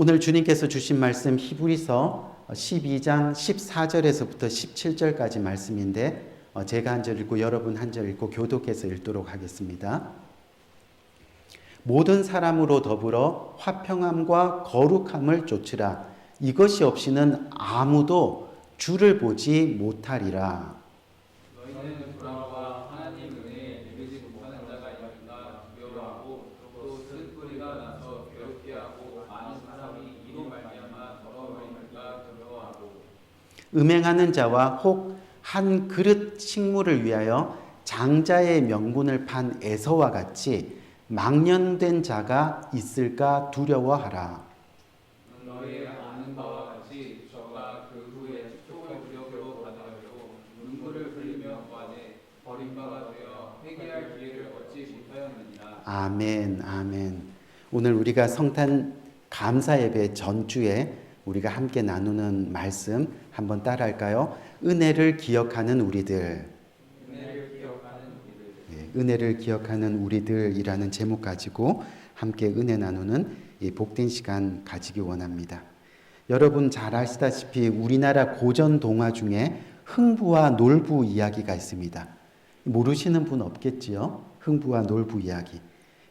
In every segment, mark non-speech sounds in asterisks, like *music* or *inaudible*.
오늘 주님께서 주신 말씀 히브리서 12장 14절에서부터 17절까지 말씀인데 어, 제가 한 절 읽고 여러분 한 절 읽고 교독해서 읽도록 하겠습니다. 모든 사람으로 더불어 화평함과 거룩함을 쫓으라. 이것이 없이는 아무도 주를 보지 못하리라. 너희는 불안과 하나님 은혜에 이르지 못하는 자가 있는가 두려워하고 또 쓴뿌리가 나서 괴롭게 하고 많은 사람이 이로 말미암아 더러워지는가 두려워하고 음행하는 자와 혹 한 그릇 식물을 위하여 장자의 명분을 판 에서와 같이 망년된 자가 있을까 두려워하라. 너희의 아는 바와 같이 저가 그 후에 축복을 부력으로 받으려고 눈물을 흘리며 구하되 버린 바가 되어 회개할 기회를 얻지 못하였느니라 아멘, 아멘. 오늘 우리가 성탄 감사 예배 전주에 우리가 함께 나누는 말씀 한번 따라할까요? 은혜를 기억하는 우리들. 예, 은혜를 기억하는 우리들이라는 제목 가지고 함께 은혜 나누는 이 복된 시간 가지기 원합니다. 여러분 잘 아시다시피 우리나라 고전 동화 중에 흥부와 놀부 이야기가 있습니다. 모르시는 분 없겠지요? 흥부와 놀부 이야기.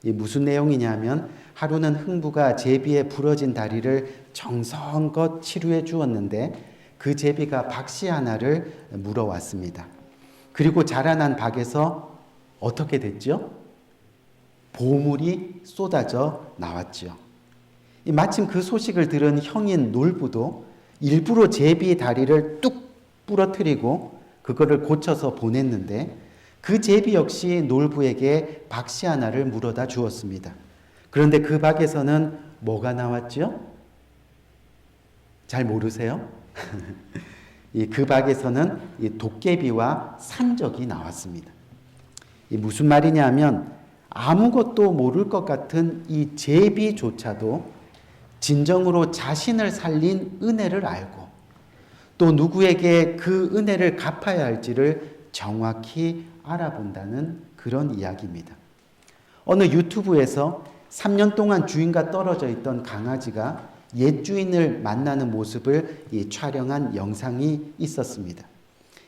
이 무슨 내용이냐면 하루는 흥부가 제비의 부러진 다리를 정성껏 치료해 주었는데 그 제비가 박씨 하나를 물어왔습니다. 그리고 자라난 박에서 어떻게 됐죠? 보물이 쏟아져 나왔죠. 이 마침 그 소식을 들은 형인 놀부도 일부러 제비의 다리를 뚝 부러뜨리고 그거를 고쳐서 보냈는데 그 제비 역시 놀부에게 박씨 하나를 물어다 주었습니다. 그런데 그 박에서는 뭐가 나왔죠? 잘 모르세요? *laughs* 이그 박에서는 이 도깨비와 산적이 나왔습니다. 이 무슨 말이냐면 아무것도 모를 것 같은 이 제비조차도 진정으로 자신을 살린 은혜를 알고 또 누구에게 그 은혜를 갚아야 할지를 정확히 알아본다는 그런 이야기입니다. 어느 유튜브에서 3년 동안 주인과 떨어져 있던 강아지가 옛 주인을 만나는 모습을 이 촬영한 영상이 있었습니다.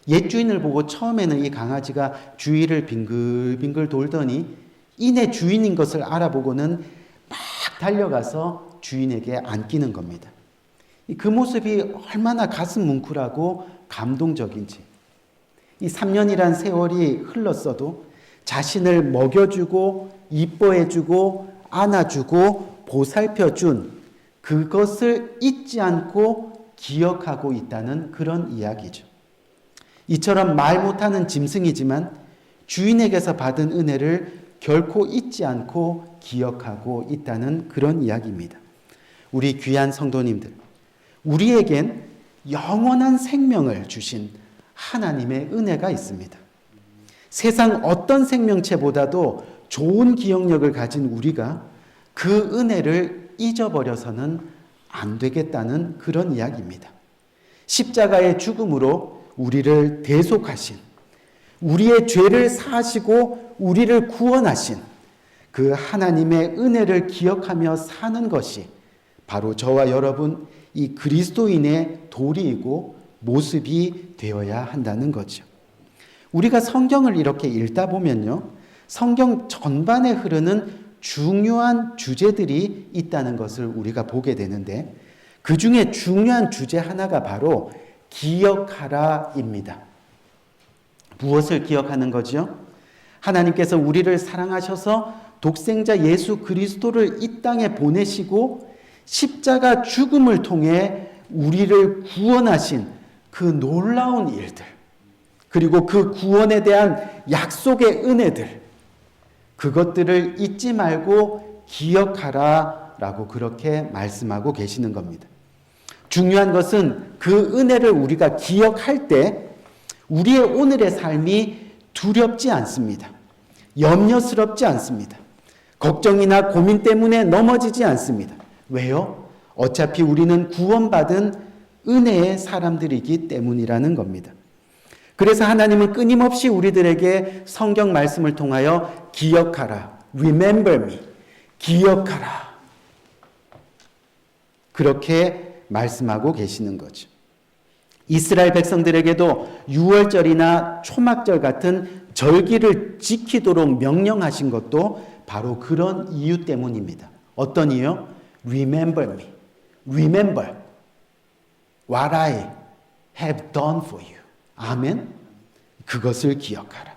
옛 주인을 보고 처음에는 이 강아지가 주위를 빙글빙글 돌더니 이내 주인인 것을 알아보고는 막 달려가서 주인에게 안기는 겁니다. 그 모습이 얼마나 가슴 뭉클하고 감동적인지. 이 3년이란 세월이 흘렀어도 자신을 먹여주고 이뻐해주고 안아주고 보살펴준 그것을 잊지 않고 기억하고 있다는 그런 이야기죠. 이처럼 말 못하는 짐승이지만 주인에게서 받은 은혜를 결코 잊지 않고 기억하고 있다는 그런 이야기입니다. 우리 귀한 성도님들, 우리에겐 영원한 생명을 주신 하나님의 은혜가 있습니다. 세상 어떤 생명체보다도 좋은 기억력을 가진 우리가 그 은혜를 잊어버려서는 안 되겠다는 그런 이야기입니다. 십자가의 죽음으로 우리를 대속하신, 우리의 죄를 사하시고 우리를 구원하신 그 하나님의 은혜를 기억하며 사는 것이 바로 저와 여러분 이 그리스도인의 도리이고 모습이 되어야 한다는 거죠. 우리가 성경을 이렇게 읽다 보면요. 성경 전반에 흐르는 중요한 주제들이 있다는 것을 우리가 보게 되는데 그 중에 중요한 주제 하나가 바로 기억하라입니다. 무엇을 기억하는 거죠? 하나님께서 우리를 사랑하셔서 독생자 예수 그리스도를 이 땅에 보내시고 십자가 죽음을 통해 우리를 구원하신 그 놀라운 일들, 그리고 그 구원에 대한 약속의 은혜들, 그것들을 잊지 말고 기억하라 라고 그렇게 말씀하고 계시는 겁니다. 중요한 것은 그 은혜를 우리가 기억할 때 우리의 오늘의 삶이 두렵지 않습니다. 염려스럽지 않습니다. 걱정이나 고민 때문에 넘어지지 않습니다. 왜요? 어차피 우리는 구원받은 은혜의 사람들이기 때문이라는 겁니다. 그래서 하나님은 끊임없이 우리들에게 성경 말씀을 통하여 기억하라. Remember me. 기억하라. 그렇게 말씀하고 계시는 거죠. 이스라엘 백성들에게도 유월절이나 초막절 같은 절기를 지키도록 명령하신 것도 바로 그런 이유 때문입니다. 어떤 이유? Remember me. Remember what I have done for you. 아멘. 그것을 기억하라.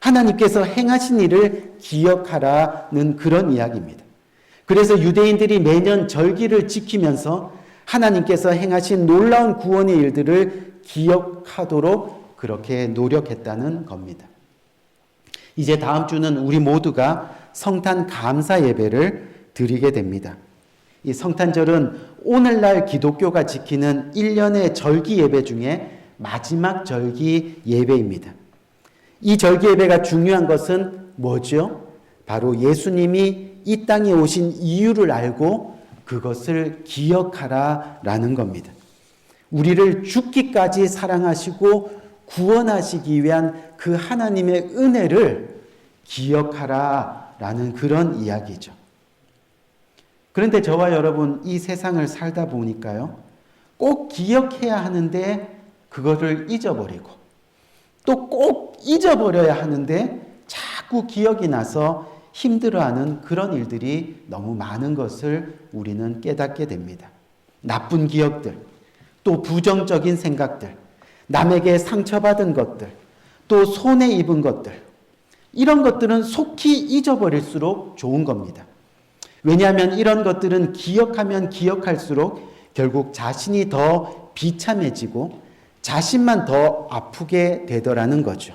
하나님께서 행하신 일을 기억하라는 그런 이야기입니다. 그래서 유대인들이 매년 절기를 지키면서 하나님께서 행하신 놀라운 구원의 일들을 기억하도록 그렇게 노력했다는 겁니다. 이제 다음 주는 우리 모두가 성탄 감사 예배를 드리게 됩니다. 이 성탄절은 오늘날 기독교가 지키는 1년의 절기 예배 중에 마지막 절기 예배입니다. 이 절기 예배가 중요한 것은 뭐죠? 바로 예수님이 이 땅에 오신 이유를 알고 그것을 기억하라 라는 겁니다. 우리를 죽기까지 사랑하시고 구원하시기 위한 그 하나님의 은혜를 기억하라 라는 그런 이야기죠. 그런데 저와 여러분 이 세상을 살다 보니까요. 꼭 기억해야 하는데 그거를 잊어버리고 또 꼭 잊어버려야 하는데 자꾸 기억이 나서 힘들어하는 그런 일들이 너무 많은 것을 우리는 깨닫게 됩니다. 나쁜 기억들, 또 부정적인 생각들, 남에게 상처받은 것들, 또 손해 입은 것들, 이런 것들은 속히 잊어버릴수록 좋은 겁니다. 왜냐하면 이런 것들은 기억하면 기억할수록 결국 자신이 더 비참해지고 자신만 더 아프게 되더라는 거죠.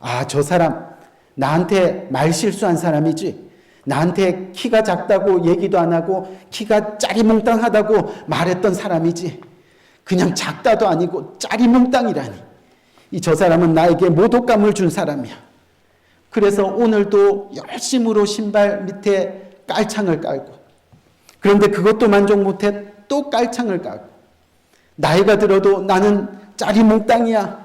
아, 저 사람 나한테 말 실수한 사람이지. 나한테 키가 작다고 얘기도 안 하고 키가 짜리몽땅하다고 말했던 사람이지. 그냥 작다도 아니고 짜리몽땅이라니. 이 저 사람은 나에게 모독감을 준 사람이야. 그래서 오늘도 열심으로 신발 밑에 깔창을 깔고 그런데 그것도 만족 못해 또 깔창을 깔고 나이가 들어도 나는 짜리 몽땅이야.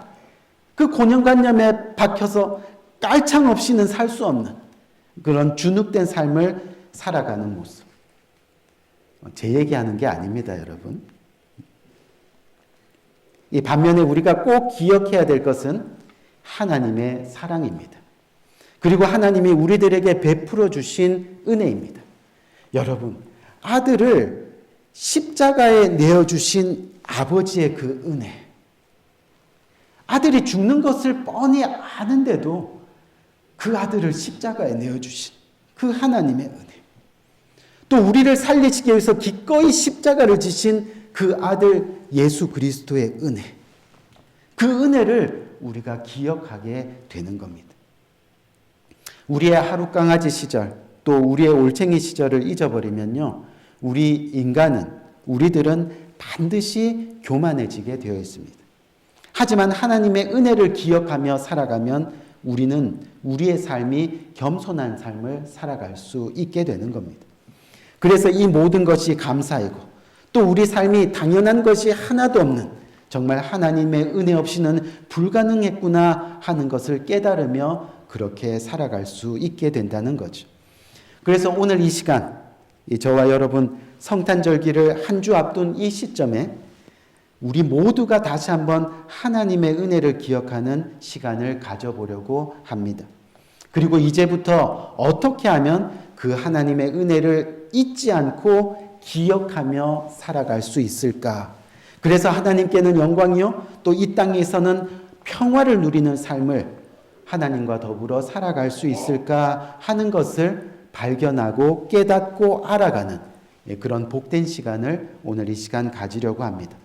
그 고정관념에 박혀서 깔창 없이는 살 수 없는 그런 주눅된 삶을 살아가는 모습. 제 얘기하는 게 아닙니다, 여러분. 이 반면에 우리가 꼭 기억해야 될 것은 하나님의 사랑입니다. 그리고 하나님이 우리들에게 베풀어 주신 은혜입니다. 여러분, 아들을 십자가에 내어 주신 아버지의 그 은혜. 아들이 죽는 것을 뻔히 아는데도 그 아들을 십자가에 내어 주신 그 하나님의 은혜. 또 우리를 살리시기 위해서 기꺼이 십자가를 지신 그 아들 예수 그리스도의 은혜. 그 은혜를 우리가 기억하게 되는 겁니다. 우리의 하루 강아지 시절, 또 우리의 올챙이 시절을 잊어버리면요. 우리 인간은, 우리들은 반드시 교만해지게 되어 있습니다. 하지만 하나님의 은혜를 기억하며 살아가면 우리는 우리의 삶이 겸손한 삶을 살아갈 수 있게 되는 겁니다. 그래서 이 모든 것이 감사이고 또 우리 삶이 당연한 것이 하나도 없는 정말 하나님의 은혜 없이는 불가능했구나 하는 것을 깨달으며 그렇게 살아갈 수 있게 된다는 거죠. 그래서 오늘 이 시간 저와 여러분 성탄절기를 한 주 앞둔 이 시점에 우리 모두가 다시 한번 하나님의 은혜를 기억하는 시간을 가져보려고 합니다. 그리고 이제부터 어떻게 하면 그 하나님의 은혜를 잊지 않고 기억하며 살아갈 수 있을까? 그래서 하나님께는 영광이요, 또 이 땅에서는 평화를 누리는 삶을 하나님과 더불어 살아갈 수 있을까 하는 것을 발견하고 깨닫고 알아가는 그런 복된 시간을 오늘 이 시간 가지려고 합니다.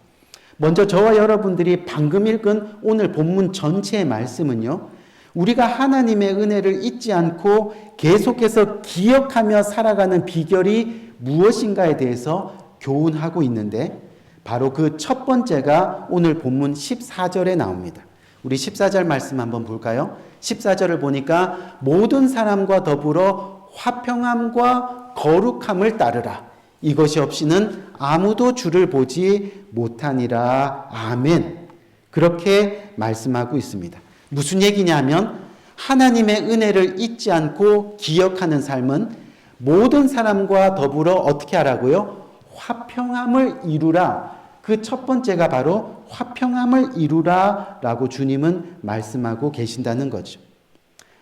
먼저 저와 여러분들이 방금 읽은 오늘 본문 전체의 말씀은요. 우리가 하나님의 은혜를 잊지 않고 계속해서 기억하며 살아가는 비결이 무엇인가에 대해서 교훈하고 있는데 바로 그 첫 번째가 오늘 본문 14절에 나옵니다. 우리 14절 말씀 한번 볼까요? 14절을 보니까 모든 사람과 더불어 화평함과 거룩함을 따르라. 이것이 없이는 아무도 주를 보지 못하니라. 아멘. 그렇게 말씀하고 있습니다. 무슨 얘기냐면 하나님의 은혜를 잊지 않고 기억하는 삶은 모든 사람과 더불어 어떻게 하라고요? 화평함을 이루라. 그 첫 번째가 바로 화평함을 이루라 라고 주님은 말씀하고 계신다는 거죠.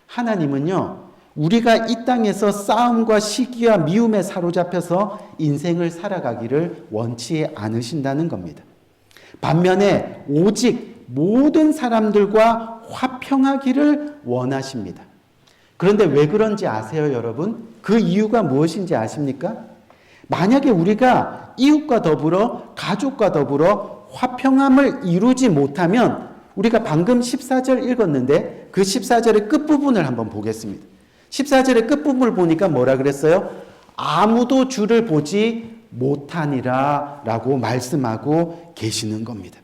하나님은요, 우리가 이 땅에서 싸움과 시기와 미움에 사로잡혀서 인생을 살아가기를 원치 않으신다는 겁니다. 반면에 오직 모든 사람들과 화평하기를 원하십니다. 그런데 왜 그런지 아세요, 여러분? 그 이유가 무엇인지 아십니까? 만약에 우리가 이웃과 더불어 가족과 더불어 화평함을 이루지 못하면 우리가 방금 14절 읽었는데 그 14절의 끝부분을 한번 보겠습니다. 14절의 끝부분을 보니까 뭐라 그랬어요? 아무도 주를 보지 못하니라 라고 말씀하고 계시는 겁니다.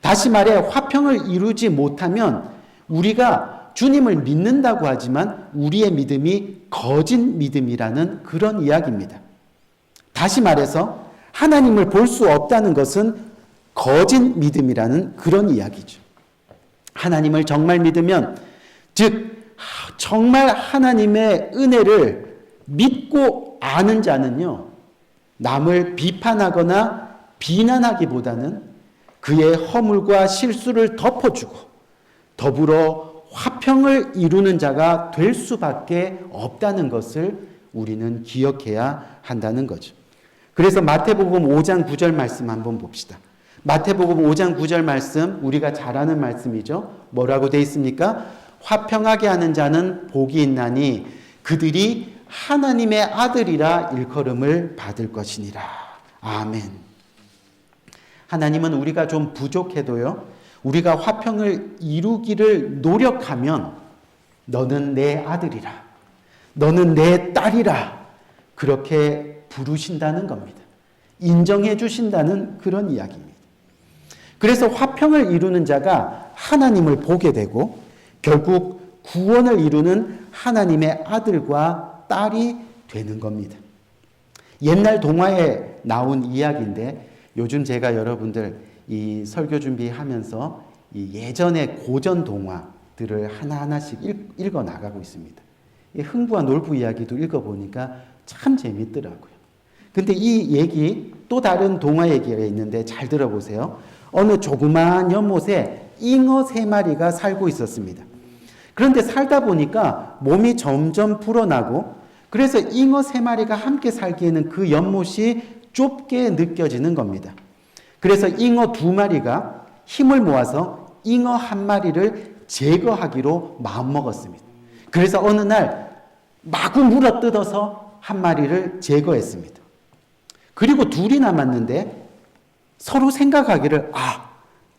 다시 말해 화평을 이루지 못하면 우리가 주님을 믿는다고 하지만 우리의 믿음이 거짓 믿음이라는 그런 이야기입니다. 다시 말해서 하나님을 볼 수 없다는 것은 거짓 믿음이라는 그런 이야기죠. 하나님을 정말 믿으면 즉 정말 하나님의 은혜를 믿고 아는 자는요. 남을 비판하거나 비난하기보다는 그의 허물과 실수를 덮어주고 더불어 화평을 이루는 자가 될 수밖에 없다는 것을 우리는 기억해야 한다는 거죠. 그래서 마태복음 5장 9절 말씀 한번 봅시다. 마태복음 5장 9절 말씀 우리가 잘 아는 말씀이죠. 뭐라고 돼 있습니까? 화평하게 하는 자는 복이 있나니 그들이 하나님의 아들이라 일컬음을 받을 것이니라. 아멘. 하나님은 우리가 좀 부족해도요. 우리가 화평을 이루기를 노력하면 너는 내 아들이라. 너는 내 딸이라. 그렇게 부르신다는 겁니다. 인정해 주신다는 그런 이야기입니다. 그래서 화평을 이루는 자가 하나님을 보게 되고 결국 구원을 이루는 하나님의 아들과 딸이 되는 겁니다. 옛날 동화에 나온 이야기인데 요즘 제가 여러분들 이 설교 준비하면서 이 예전의 고전 동화들을 하나하나씩 읽, 어 나가고 있습니다. 이 흥부와 놀부 이야기도 읽어보니까 참 재밌더라고요. 근데 이 얘기 또 다른 동화 얘기가 있는데 잘 들어보세요. 어느 조그마한 연못에 잉어 세 마리가 살고 있었습니다. 그런데 살다 보니까 몸이 점점 불어나고 그래서 잉어 세 마리가 함께 살기에는 그 연못이 좁게 느껴지는 겁니다. 그래서 잉어 두 마리가 힘을 모아서 잉어 한 마리를 제거하기로 마음먹었습니다. 그래서 어느 날 마구 물어 뜯어서 한 마리를 제거했습니다. 그리고 둘이 남았는데 서로 생각하기를 아,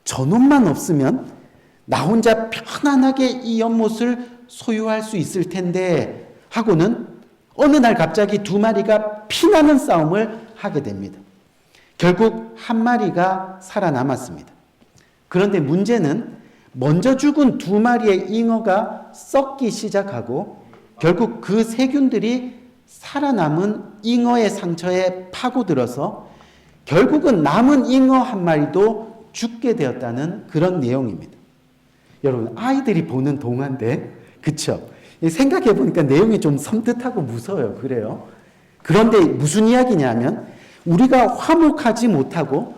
저놈만 없으면 나 혼자 편안하게 이 연못을 소유할 수 있을 텐데 하고는 어느 날 갑자기 두 마리가 피나는 싸움을 하게 됩니다. 결국 한 마리가 살아남았습니다. 그런데 문제는 먼저 죽은 두 마리의 잉어가 썩기 시작하고 결국 그 세균들이 살아남은 잉어의 상처에 파고들어서 결국은 남은 잉어 한 마리도 죽게 되었다는 그런 내용입니다. 여러분, 아이들이 보는 동화인데, 그쵸? 생각해 보니까 내용이 좀 섬뜩하고 무서워요. 그래요? 그런데 무슨 이야기냐면, 우리가 화목하지 못하고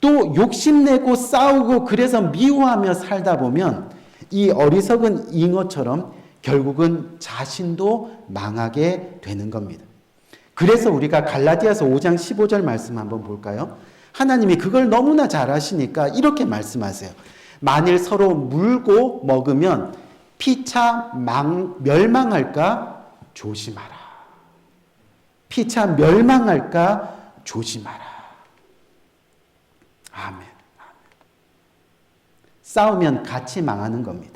또 욕심내고 싸우고 그래서 미워하며 살다 보면 이 어리석은 잉어처럼 결국은 자신도 망하게 되는 겁니다. 그래서 우리가 갈라디아서 5장 15절 말씀 한번 볼까요? 하나님이 그걸 너무나 잘 아시니까 이렇게 말씀하세요. 만일 서로 물고 먹으면 피차 망, 멸망할까 조심하라. 피차 멸망할까 조심하라. 아멘. 싸우면 같이 망하는 겁니다.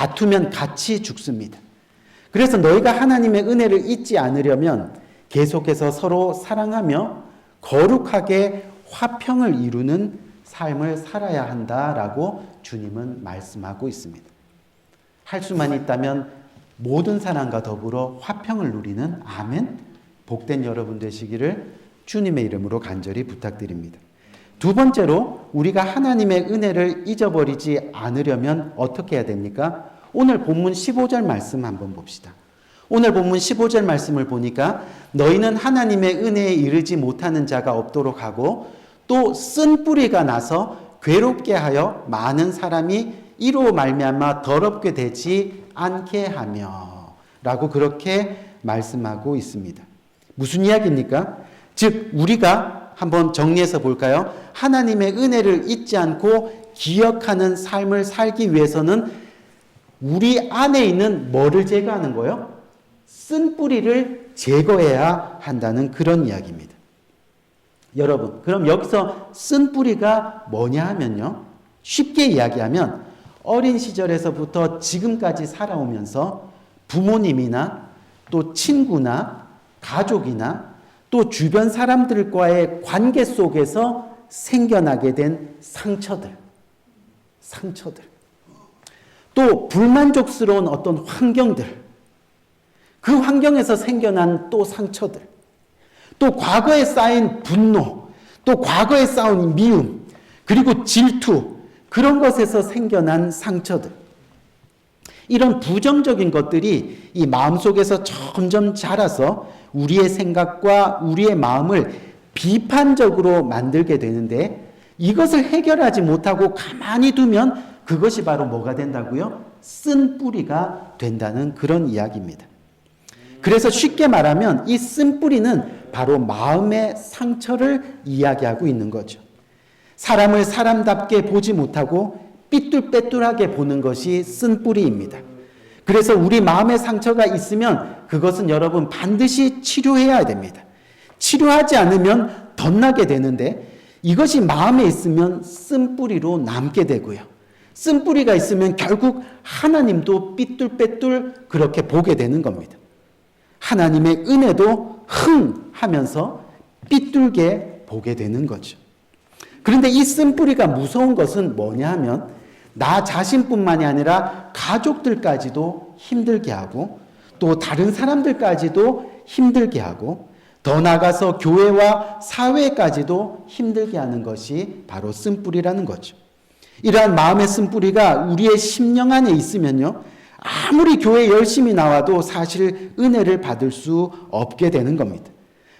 다투면 같이 죽습니다. 그래서 너희가 하나님의 은혜를 잊지 않으려면 계속해서 서로 사랑하며 거룩하게 화평을 이루는 삶을 살아야 한다라고 주님은 말씀하고 있습니다. 할 수만 있다면 모든 사람과 더불어 화평을 누리는 아멘. 복된 여러분 되시기를 주님의 이름으로 간절히 부탁드립니다. 두 번째로 우리가 하나님의 은혜를 잊어버리지 않으려면 어떻게 해야 됩니까? 오늘 본문 15절 말씀 한번 봅시다. 오늘 본문 15절 말씀을 보니까 너희는 하나님의 은혜에 이르지 못하는 자가 없도록 하고 또 쓴 뿌리가 나서 괴롭게 하여 많은 사람이 이로 말미암아 더럽게 되지 않게 하며 라고 그렇게 말씀하고 있습니다. 무슨 이야기입니까? 즉 우리가 한번 정리해서 볼까요? 하나님의 은혜를 잊지 않고 기억하는 삶을 살기 위해서는 우리 안에 있는 뭐를 제거하는 거요? 쓴 뿌리를 제거해야 한다는 그런 이야기입니다. 여러분, 그럼 여기서 쓴 뿌리가 뭐냐 하면요. 쉽게 이야기하면 어린 시절에서부터 지금까지 살아오면서 부모님이나 또 친구나 가족이나 또 주변 사람들과의 관계 속에서 생겨나게 된 상처들, 상처들. 또 불만족스러운 어떤 환경들, 그 환경에서 생겨난 또 상처들, 또 과거에 쌓인 분노, 또 과거에 쌓인 미움, 그리고 질투, 그런 것에서 생겨난 상처들. 이런 부정적인 것들이 이 마음속에서 점점 자라서 우리의 생각과 우리의 마음을 비판적으로 만들게 되는데 이것을 해결하지 못하고 가만히 두면 그것이 바로 뭐가 된다고요? 쓴 뿌리가 된다는 그런 이야기입니다. 그래서 쉽게 말하면 이 쓴 뿌리는 바로 마음의 상처를 이야기하고 있는 거죠. 사람을 사람답게 보지 못하고 삐뚤빼뚤하게 보는 것이 쓴 뿌리입니다. 그래서 우리 마음의 상처가 있으면 그것은 여러분 반드시 치료해야 됩니다. 치료하지 않으면 덧나게 되는데 이것이 마음에 있으면 쓴 뿌리로 남게 되고요. 쓴 뿌리가 있으면 결국 하나님도 삐뚤빼뚤 그렇게 보게 되는 겁니다. 하나님의 은혜도 흥 하면서 삐뚤게 보게 되는 거죠. 그런데 이 쓴뿌리가 무서운 것은 뭐냐 하면 나 자신뿐만이 아니라 가족들까지도 힘들게 하고 또 다른 사람들까지도 힘들게 하고 더 나아가서 교회와 사회까지도 힘들게 하는 것이 바로 쓴뿌리라는 거죠. 이러한 마음의 쓴뿌리가 우리의 심령 안에 있으면요. 아무리 교회 열심히 나와도 사실 은혜를 받을 수 없게 되는 겁니다.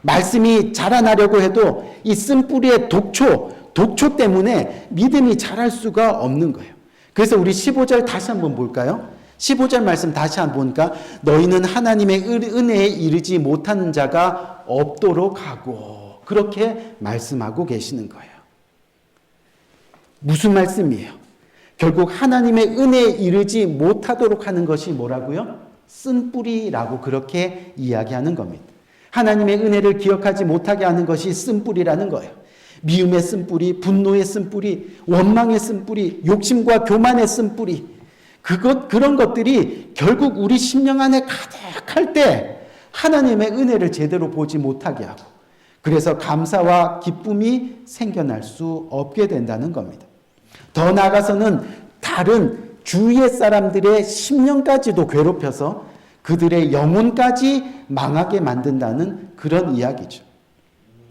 말씀이 자라나려고 해도 이 쓴뿌리의 독초, 독초 때문에 믿음이 자랄 수가 없는 거예요. 그래서 우리 15절 다시 한번 볼까요? 15절 말씀 다시 한번 보니까 너희는 하나님의 은혜에 이르지 못하는 자가 없도록 하고 그렇게 말씀하고 계시는 거예요. 무슨 말씀이에요? 결국 하나님의 은혜에 이르지 못하도록 하는 것이 뭐라고요? 쓴 뿌리라고 그렇게 이야기하는 겁니다. 하나님의 은혜를 기억하지 못하게 하는 것이 쓴 뿌리라는 거예요. 미움의 쓴 뿌리, 분노의 쓴 뿌리, 원망의 쓴 뿌리, 욕심과 교만의 쓴 뿌리. 그것 그런 것들이 결국 우리 심령 안에 가득할 때 하나님의 은혜를 제대로 보지 못하게 하고 그래서 감사와 기쁨이 생겨날 수 없게 된다는 겁니다. 더 나아가서는 다른 주위의 사람들의 심령까지도 괴롭혀서 그들의 영혼까지 망하게 만든다는 그런 이야기죠.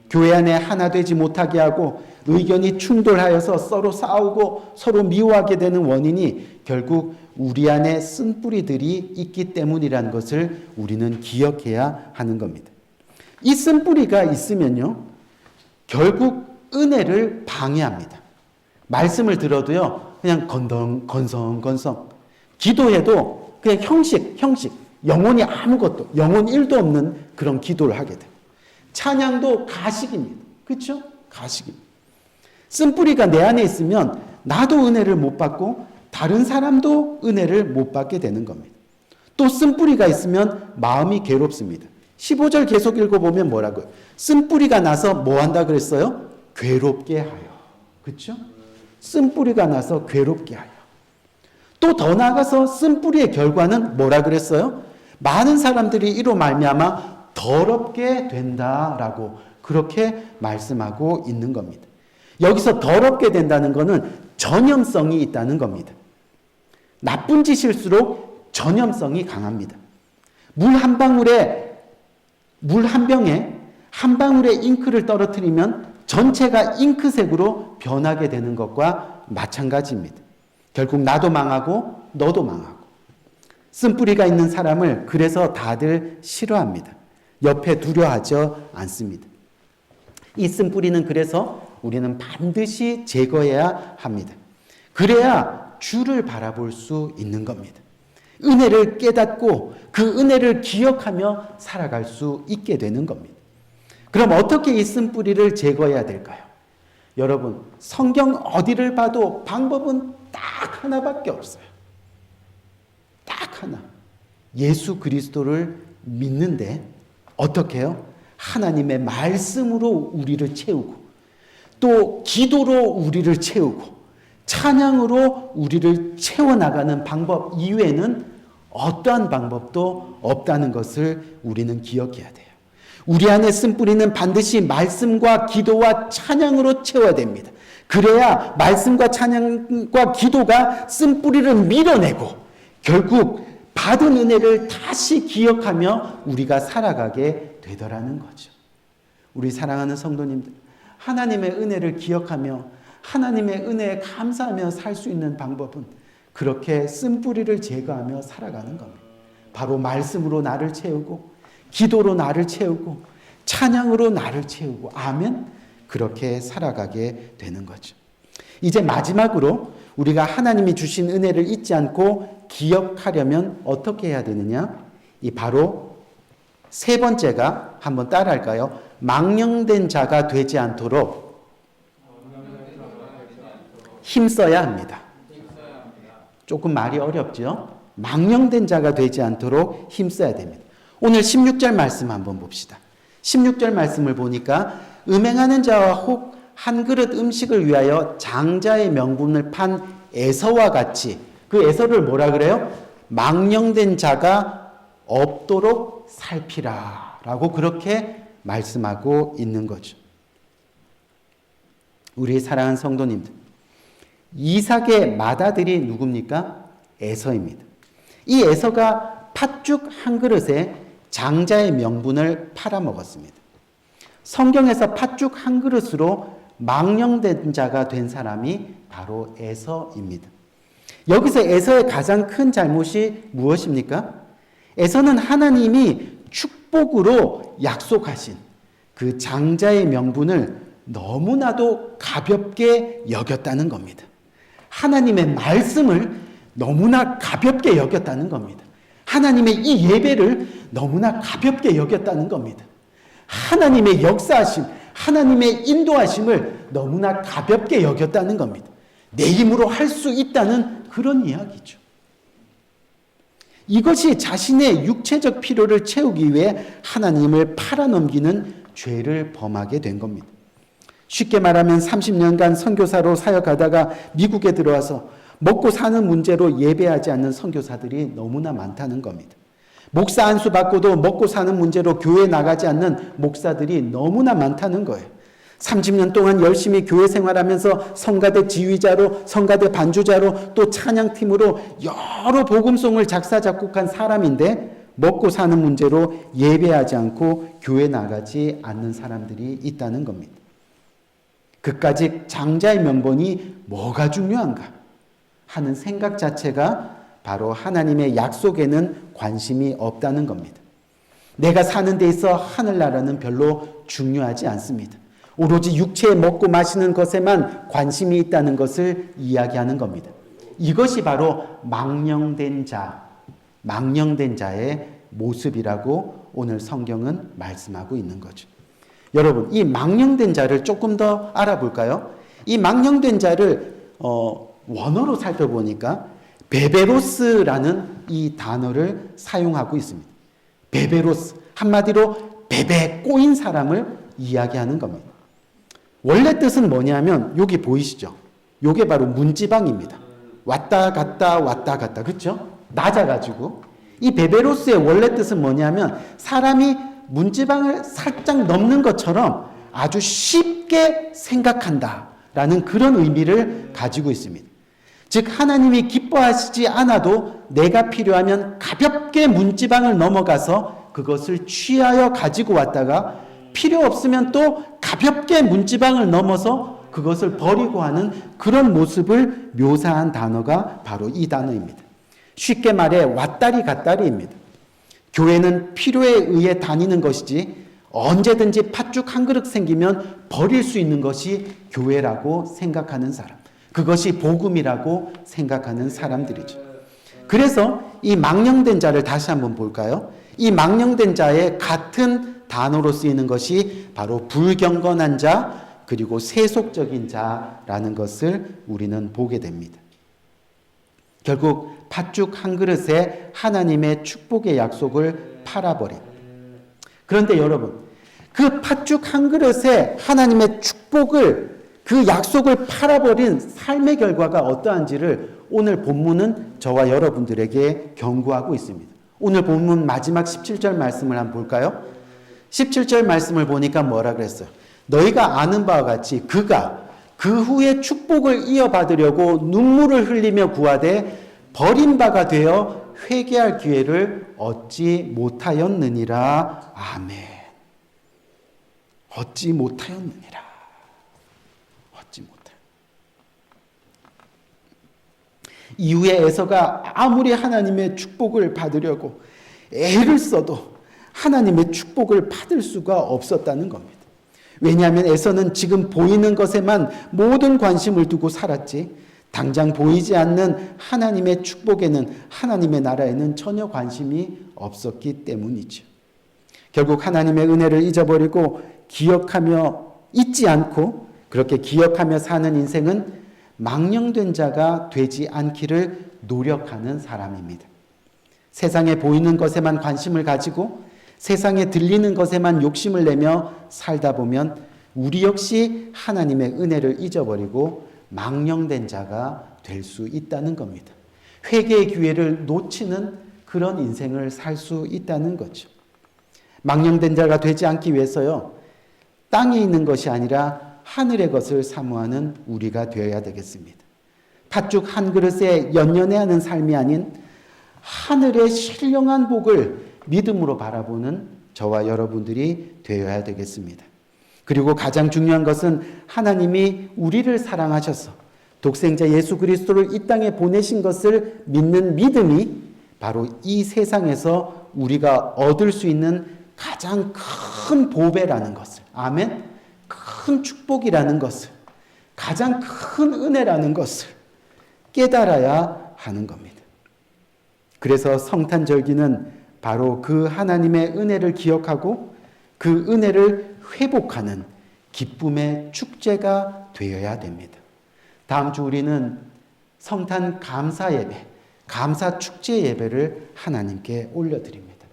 교회 안에 하나 되지 못하게 하고 의견이 충돌하여서 서로 싸우고 서로 미워하게 되는 원인이 결국 우리 안에 쓴 뿌리들이 있기 때문이라는 것을 우리는 기억해야 하는 겁니다. 이 쓴 뿌리가 있으면요, 결국 은혜를 방해합니다. 말씀을 들어도요, 그냥 건덩, 건성, 건성. 기도해도 그냥 형식, 형식. 영혼이 아무것도, 영혼 1도 없는 그런 기도를 하게 돼요. 찬양도 가식입니다. 그렇죠? 가식입니다. 쓴뿌리가 내 안에 있으면 나도 은혜를 못 받고 다른 사람도 은혜를 못 받게 되는 겁니다. 또 쓴뿌리가 있으면 마음이 괴롭습니다. 15절 계속 읽어보면 뭐라고요? 쓴뿌리가 나서 뭐 한다 그랬어요? 괴롭게 하여. 그렇죠? 쓴뿌리가 나서 괴롭게 하여. 또 더 나아가서 쓴뿌리의 결과는 뭐라 그랬어요? 많은 사람들이 이로 말미암아 더럽게 된다라고 그렇게 말씀하고 있는 겁니다. 여기서 더럽게 된다는 것은 전염성이 있다는 겁니다. 나쁜 짓일수록 전염성이 강합니다. 물 한 방울에 물 한 병에 한 방울의 잉크를 떨어뜨리면 전체가 잉크색으로 변하게 되는 것과 마찬가지입니다. 결국 나도 망하고 너도 망하고 쓴뿌리가 있는 사람을 그래서 다들 싫어합니다. 옆에 두려워하지 않습니다. 이 쓴 뿌리는 그래서 우리는 반드시 제거해야 합니다. 그래야 주를 바라볼 수 있는 겁니다. 은혜를 깨닫고 그 은혜를 기억하며 살아갈 수 있게 되는 겁니다. 그럼 어떻게 이 쓴뿌리를 제거해야 될까요? 여러분, 성경 어디를 봐도 방법은 딱 하나밖에 없어요. 딱 하나. 예수 그리스도를 믿는데 어떻게 해요? 하나님의 말씀으로 우리를 채우고 또 기도로 우리를 채우고 찬양으로 우리를 채워나가는 방법 이외에는 어떠한 방법도 없다는 것을 우리는 기억해야 돼요. 우리 안에 쓴 뿌리는 반드시 말씀과 기도와 찬양으로 채워야 됩니다. 그래야 말씀과 찬양과 기도가 쓴 뿌리를 밀어내고 결국 받은 은혜를 다시 기억하며 우리가 살아가게 되더라는 거죠. 우리 사랑하는 성도님들, 하나님의 은혜를 기억하며 하나님의 은혜에 감사하며 살 수 있는 방법은 그렇게 쓴뿌리를 제거하며 살아가는 겁니다. 바로 말씀으로 나를 채우고 기도로 나를 채우고 찬양으로 나를 채우고 아멘 그렇게 살아가게 되는 거죠. 이제 마지막으로 우리가 하나님이 주신 은혜를 잊지 않고 기억하려면 어떻게 해야 되느냐? 이 바로 세 번째가 한번 따라 할까요? 망령된 자가 되지 않도록 힘써야 합니다. 조금 말이 어렵죠? 망령된 자가 되지 않도록 힘써야 됩니다. 오늘 16절 말씀 한번 봅시다. 16절 말씀을 보니까 음행하는 자와 혹 한 그릇 음식을 위하여 장자의 명분을 판 에서와 같이 그 에서를 뭐라 그래요? 망령된 자가 없도록 살피라 라고 그렇게 말씀하고 있는 거죠. 우리 사랑하는 성도님들 이삭의 맏아들이 누굽니까? 에서입니다. 이 에서가 팥죽 한 그릇에 장자의 명분을 팔아먹었습니다. 성경에서 팥죽 한 그릇으로 망령된 자가 된 사람이 바로 에서입니다. 여기서 에서의 가장 큰 잘못이 무엇입니까? 에서는 하나님이 축복으로 약속하신 그 장자의 명분을 너무나도 가볍게 여겼다는 겁니다. 하나님의 말씀을 너무나 가볍게 여겼다는 겁니다. 하나님의 이 예배를 너무나 가볍게 여겼다는 겁니다. 하나님의 역사하심, 하나님의 인도하심을 너무나 가볍게 여겼다는 겁니다. 내 힘으로 할 수 있다는 그런 이야기죠. 이것이 자신의 육체적 필요를 채우기 위해 하나님을 팔아넘기는 죄를 범하게 된 겁니다. 쉽게 말하면 30년간 선교사로 사역하다가 미국에 들어와서 먹고 사는 문제로 예배하지 않는 선교사들이 너무나 많다는 겁니다. 목사 안수 받고도 먹고 사는 문제로 교회 나가지 않는 목사들이 너무나 많다는 거예요. 30년 동안 열심히 교회 생활하면서 성가대 지휘자로, 성가대 반주자로, 또 찬양팀으로 여러 복음송을 작사, 작곡한 사람인데 먹고 사는 문제로 예배하지 않고 교회 나가지 않는 사람들이 있다는 겁니다. 그까지 장자의 명분이 뭐가 중요한가 하는 생각 자체가 바로 하나님의 약속에는 관심이 없다는 겁니다. 내가 사는 데 있어 하늘나라는 별로 중요하지 않습니다. 오로지 육체에 먹고 마시는 것에만 관심이 있다는 것을 이야기하는 겁니다. 이것이 바로 망령된 자, 망령된 자의 모습이라고 오늘 성경은 말씀하고 있는 거죠. 여러분, 이 망령된 자를 조금 더 알아볼까요? 이 망령된 자를 어, 원어로 살펴보니까 베베로스라는 이 단어를 사용하고 있습니다. 베베로스 한마디로 베베 꼬인 사람을 이야기하는 겁니다. 원래 뜻은 뭐냐면 여기 보이시죠? 요게 바로 문지방입니다. 왔다 갔다 왔다 갔다 그렇죠? 낮아가지고 이 베베로스의 원래 뜻은 뭐냐면 사람이 문지방을 살짝 넘는 것처럼 아주 쉽게 생각한다라는 그런 의미를 가지고 있습니다. 즉 하나님이 기뻐하시지 않아도 내가 필요하면 가볍게 문지방을 넘어가서 그것을 취하여 가지고 왔다가 필요 없으면 또 가볍게 문지방을 넘어서 그것을 버리고 하는 그런 모습을 묘사한 단어가 바로 이 단어입니다. 쉽게 말해 왔다리 갔다리입니다. 교회는 필요에 의해 다니는 것이지 언제든지 팥죽 한 그릇 생기면 버릴 수 있는 것이 교회라고 생각하는 사람. 그것이 복음이라고 생각하는 사람들이죠. 그래서 이 망령된 자를 다시 한번 볼까요? 이 망령된 자의 같은 단어로 쓰이는 것이 바로 불경건한 자 그리고 세속적인 자라는 것을 우리는 보게 됩니다. 결국 팥죽 한 그릇에 하나님의 축복의 약속을 팔아버린. 그런데 여러분, 그 팥죽 한 그릇에 하나님의 축복을 그 약속을 팔아버린 삶의 결과가 어떠한지를 오늘 본문은 저와 여러분들에게 경고하고 있습니다. 오늘 본문 마지막 17절 말씀을 한번 볼까요? 17절 말씀을 보니까 뭐라 그랬어요? 너희가 아는 바와 같이 그가 그 후에 축복을 이어받으려고 눈물을 흘리며 구하되 버림바가 되어 회개할 기회를 얻지 못하였느니라. 아멘. 얻지 못하였느니라. 얻지 못하. 이후에 에서가 아무리 하나님의 축복을 받으려고 애를 써도 하나님의 축복을 받을 수가 없었다는 겁니다. 왜냐하면 에서는 지금 보이는 것에만 모든 관심을 두고 살았지 당장 보이지 않는 하나님의 축복에는 하나님의 나라에는 전혀 관심이 없었기 때문이죠. 결국 하나님의 은혜를 잊어버리고 기억하며 잊지 않고 그렇게 기억하며 사는 인생은 망령된 자가 되지 않기를 노력하는 사람입니다. 세상에 보이는 것에만 관심을 가지고 세상에 들리는 것에만 욕심을 내며 살다 보면 우리 역시 하나님의 은혜를 잊어버리고 망령된 자가 될 수 있다는 겁니다. 회개의 기회를 놓치는 그런 인생을 살 수 있다는 거죠. 망령된 자가 되지 않기 위해서요. 땅에 있는 것이 아니라 하늘의 것을 사모하는 우리가 되어야 되겠습니다. 팥죽 한 그릇에 연연해 하는 삶이 아닌 하늘의 신령한 복을 믿음으로 바라보는 저와 여러분들이 되어야 되겠습니다. 그리고 가장 중요한 것은 하나님이 우리를 사랑하셔서 독생자 예수 그리스도를 이 땅에 보내신 것을 믿는 믿음이 바로 이 세상에서 우리가 얻을 수 있는 가장 큰 보배라는 것을 아멘 큰 축복이라는 것을 가장 큰 은혜라는 것을 깨달아야 하는 겁니다. 그래서 성탄절기는 바로 그 하나님의 은혜를 기억하고 그 은혜를 회복하는 기쁨의 축제가 되어야 됩니다. 다음 주 우리는 성탄 감사 예배, 감사 축제 예배를 하나님께 올려드립니다.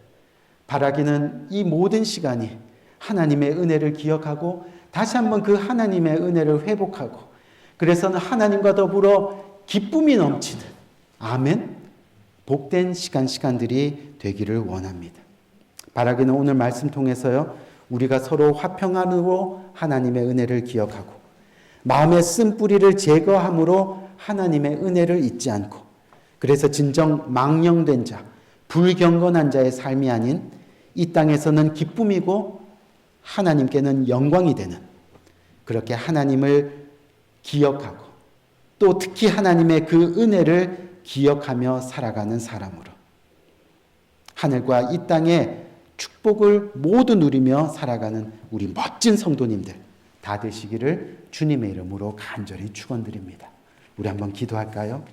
바라기는 이 모든 시간이 하나님의 은혜를 기억하고 다시 한번 그 하나님의 은혜를 회복하고 그래서는 하나님과 더불어 기쁨이 넘치는 아멘 복된 시간 시간들이 되기를 원합니다. 바라기는 오늘 말씀 통해서요 우리가 서로 화평함으로 하나님의 은혜를 기억하고 마음의 쓴 뿌리를 제거함으로 하나님의 은혜를 잊지 않고 그래서 진정 망령된 자, 불경건한 자의 삶이 아닌 이 땅에서는 기쁨이고 하나님께는 영광이 되는 그렇게 하나님을 기억하고 또 특히 하나님의 그 은혜를 기억하며 살아가는 사람으로 하늘과 이 땅의 축복을 모두 누리며 살아가는 우리 멋진 성도님들 다 되시기를 주님의 이름으로 간절히 축원드립니다. 우리 한번 기도할까요?